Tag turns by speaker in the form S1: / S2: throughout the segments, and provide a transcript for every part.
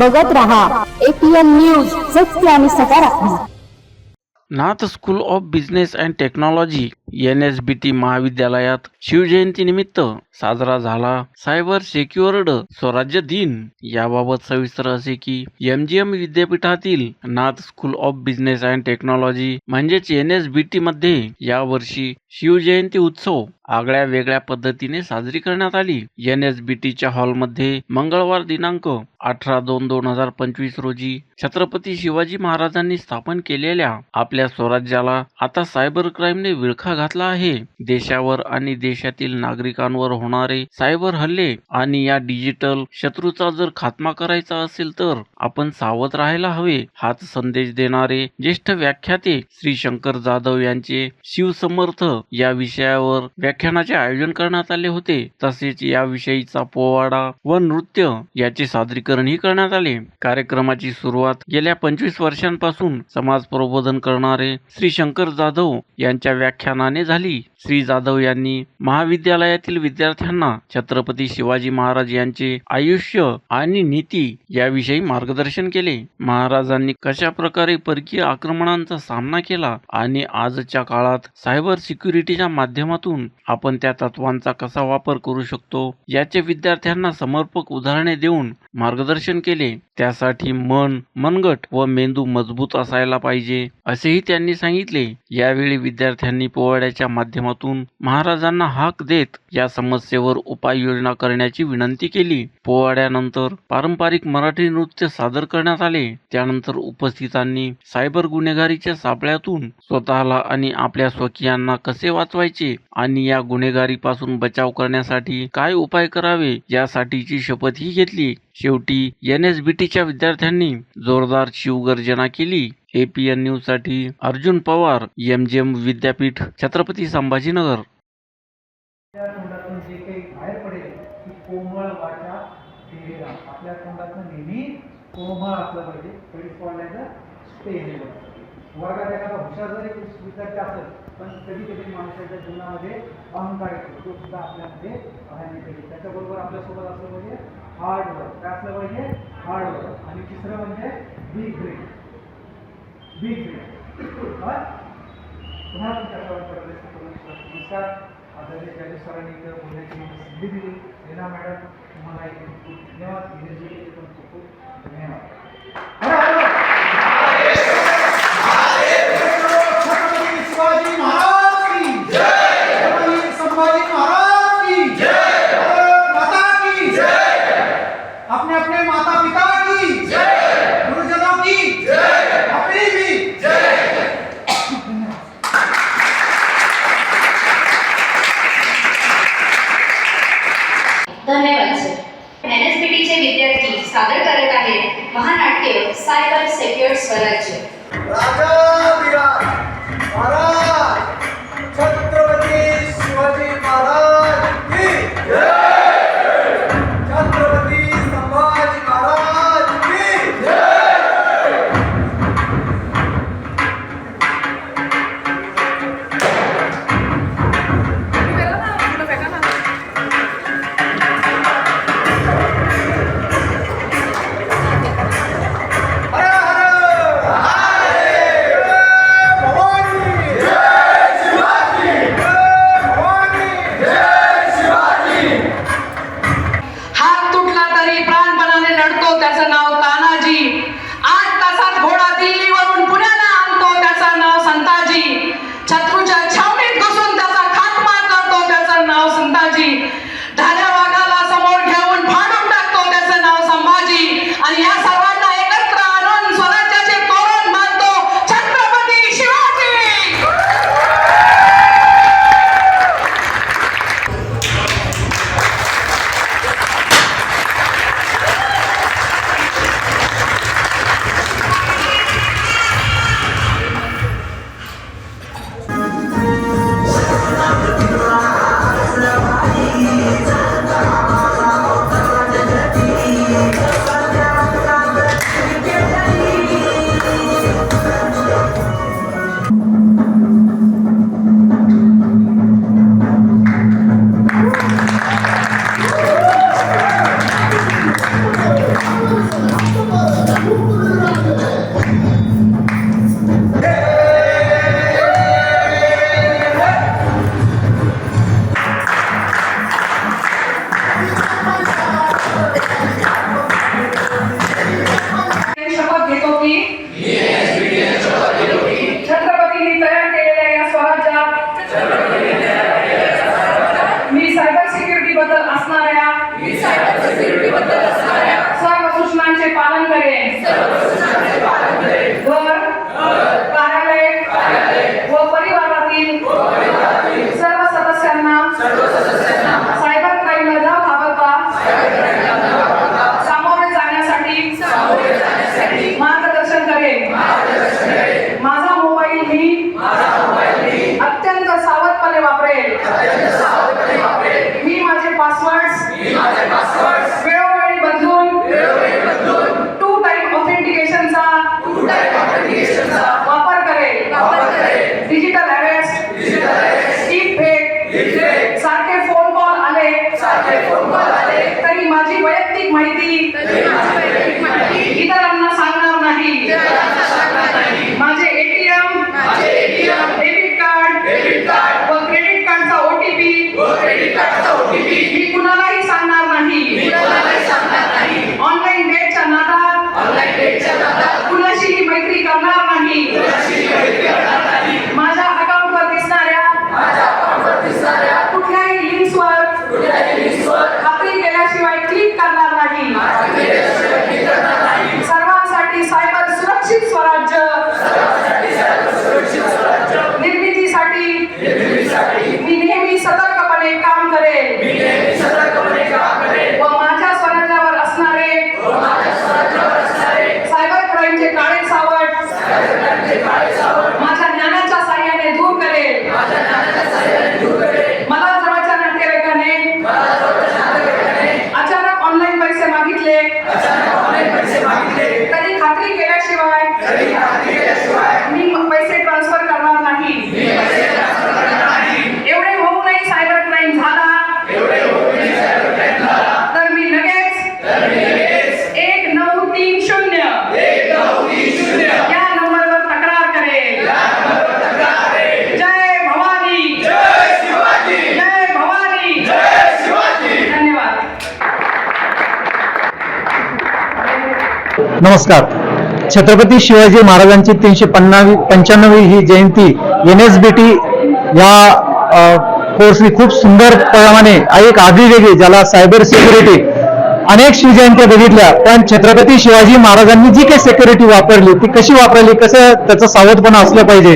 S1: बघत रहा. APN news सत्य आणि सकारात्मक.
S2: Nath school of business and technology N S B T महाविद्यालयात शिवजयंतीनिमित्त साजरा झाला सायबर सेक्युअर्ड स्वराज्य दिन. याबाबत सविस्तर असे की एम जी एम विद्यापीठातील Nath school of business and technology म्हणजेच एन एस बी टी मध्ये यावर्षी शिवजयंती उत्सव आगळ्या वेगळ्या पद्धतीने साजरी करण्यात आली. एन एस बी टीच्या हॉलमध्ये मंगळवार दिनांक अठरा दोन दोन हजार पंचवीस रोजी छत्रपती शिवाजी महाराजांनी स्थापन केलेल्या आपल्या स्वराज्याला आता सायबर क्राईमने विळखा घातला आहे. देशावर आणि देशातील नागरिकांवर होणारे सायबर हल्ले आणि या डिजिटल शत्रूचा जर खात्मा करायचा असेल तर आपण सावध राहायला हवे. हाच संदेश देणारे ज्येष्ठ व्याख्याते श्री शंकर जाधव यांचे शिवसमर्थ या विषयावर व्याख्यानाचे आयोजन करण्यात आले होते. तसेच याविषयीचा पोवाडा व नृत्य याचे सादरीकरणही करण्यात आले. कार्यक्रमाची सुरुवात गेल्या पंचवीस वर्षांपासून समाज प्रबोधन करणारे श्री शंकर जाधव यांच्या व्याख्यानाने झाली. श्री जाधव यांनी महाविद्यालयातील विद्यार्थ्यांना छत्रपती शिवाजी महाराज यांचे आयुष्य आणि नीती याविषयी मार्गदर्शन केले. महाराजांनी कशा प्रकारे परकीय आक्रमणांचा सामना केला आणि आजच्या काळात सायबर सिक्युरिटीच्या माध्यमातून आपण त्या तत्वांचा कसा वापर करू शकतो याचे विद्यार्थ्यांना समर्पक उदाहरणे देऊन मार्गदर्शन केले. त्यासाठी मन मनगट व मेंदू मजबूत असायला पाहिजे असेही त्यांनी सांगितले. यावेळी विद्यार्थ्यांनी पोवाड्याच्या माध्यमातून महाराजांना हाक देत या समस्येवर उपाययोजना करण्याची विनंती केली. पोवाड्यानंतर पारंपरिक मराठी नृत्य सादर करण्यात आले. त्यानंतर उपस्थितांनी सायबर गुन्हेगारीच्या सापळ्यातून स्वतःला आणि आपल्या स्वकीयांना कसे वाचवायचे आणि या गुन्हेगारीपासून बचाव करण्यासाठी काय उपाय करावे यासाठीची शपथही घेतली. शेवटी एन एस बी टीच्या विद्यार्थ्यांनी जोरदार शिवगर्जना केली. एपीएन न्यूजसाठी Arjun Pawar M G M विद्यापीठ छत्रपती संभाजीनगर.
S3: आपल्या तोंडातून जे कोमळ वाचा फिरेला आपल्या तोंडातून नेहमी कोमळ असलं पाहिजे. वर्गात एखादा हुशार जरी विद्यार्थी असेल पण कधी कधी माणसाच्या जीवनामध्ये अहंकार येतो. तो सुद्धा आपल्यामध्ये पाहायला पाहिजे त्याच्याबरोबर आपल्यासोबत असलं पाहिजे हार्ड वर्क काय असलं पाहिजे हार्ड वर्क आणि तिसरं म्हणजे बी ग्रेड बी ग्रेड पुन्हा तुमच्या नमस्कार. आदरणीय त्याच्या सरांनी इथं बोलण्याची मला संधी दिली. लीना मॅडम तुम्हाला एक खूप धन्यवाद. एनर्जी खूप खूप धन्यवाद.
S4: સ્વરાજ્ય રાજા सूचनांचे पालन करेन
S5: नमस्कार. छत्रपती शिवाजी महाराजांची तीनशे पन्नावी पंच्याण्णवी ही जयंती एन एस बी टी या कोर्सनी खूप सुंदर प्रमाणे एक आगळीवेगळी ज्याला सायबर सिक्युरिटी अनेक शिवजयंत्या बघितल्या. पण छत्रपती शिवाजी महाराजांनी जी काही सिक्युरिटी वापरली ती कशी वापरली कसं त्याचा सावधपणा असलं पाहिजे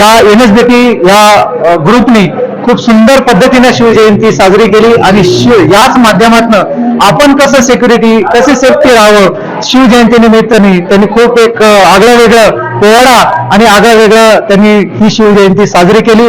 S5: या एन एस बी टी या ग्रुपनी खूप सुंदर पद्धतीने शिवजयंती साजरी केली. आणि शिव याच माध्यमातून आपण कसं सिक्युरिटी कसे सेफ्टी राहावं शिवजयंती निमित्ताने त्यांनी खूप एक आगळं वेगळं पोवाडा आणि आगळं वेगळं त्यांनी ही शिवजयंती साजरी केली.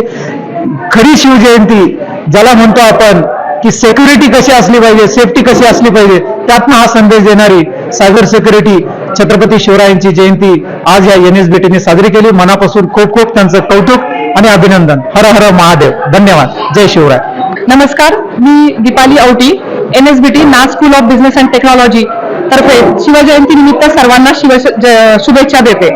S5: खरी शिवजयंती ज्याला म्हणतो आपण की सेक्युरिटी कशी असली पाहिजे सेफ्टी कशी असली पाहिजे त्यातनं हा संदेश देणारी सायबर सेक्युरिटी छत्रपती शिवरायांची जयंती आज या एन एस टीने साजरी केली. मनापासून खूप खूप त्यांचं कौतुक आणि अभिनंदन. हर हर महादेव. धन्यवाद. जय शिवराय.
S6: नमस्कार. मी Deepali Auti N S B T school of business and technology तर्फे शिवजयंती निमित्त सर्वांना शिव शुभेच्छा देते.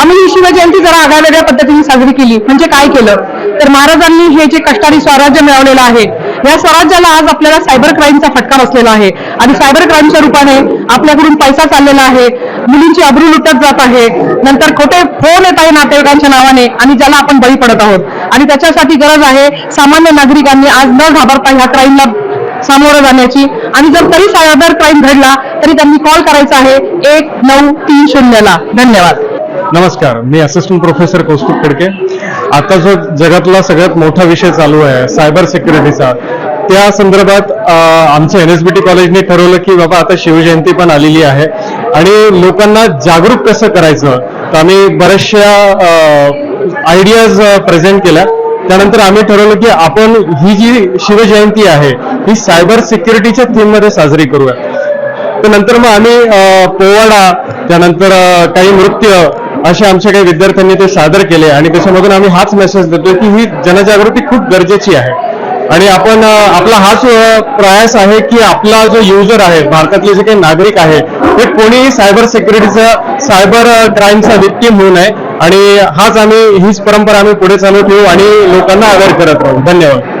S6: आम्ही ही शिवजयंती जरा आगळ्या पद्धतीने साजरी केली. म्हणजे काय केलं? तर महाराजांनी हे जे कष्टारी स्वराज्य मिळवलेलं आहे या स्वराज्याला आज आपल्याला सायबर क्राईमचा फटका बसलेला आहे. आणि सायबर क्राईमच्या रूपाने आपल्याकडून पैसा चाललेला आहे. मुलींची अब्रू लुटत जात आहे. नंतर खोटे फोन येत आहे नातेवाईकांच्या नावाने आणि ज्याला आपण बळी पडत आहोत. आणि त्याच्यासाठी गरज आहे सामान्य नागरिकांनी आज न घाबरता ह्या क्राईमला सामोरं जाण्याची. आणि जर तरी सायबर क्राईम घडला तरी त्यांनी कॉल करायचा आहे एक नऊ तीन शून्यला. धन्यवाद.
S5: नमस्कार मी असिस्टंट प्रोफेसर कौस्तुभ खडके. आता जो जगातला सगळ्यात मोठा विषय चालू आहे सायबर सिक्युरिटीचा त्या संदर्भात आमच्या एन एस बी टी कॉलेजने ठरवलं की बाबा आता शिवजयंती पण आलेली आहे. आणि लोकांना जागरूक कसं करायचं तर आम्ही बऱ्याचशा आयडियाज प्रेझेंट केल्या. त्यानंतर आम्ही ठरवलं की आपण ही जी शिवजयंती आहे ही सायबर सिक्युरिटीच्या थीममध्ये साजरी करूया. तर नंतर मग आम्ही पोवाडा त्यानंतर काही नृत्य असे आमच्या काही विद्यार्थ्यांनी ते सादर केले आणि त्याच्यामधून आम्ही हाच मेसेज देतो की ही जनजागृती खूप गरजेची आहे. आणि आपण आपला हाच प्रयास आहे की आपला जो युजर आहे भारतातले जे काही नागरिक आहे ते कोणीही सायबर सिक्युरिटीचा सायबर क्राईमचा विक्टीम होऊ नये. आणि हाच आम्ही हीच परंपरा आम्ही पुढे चालू ठेवू आणि लोकांना अवेअर करत राहू. धन्यवाद.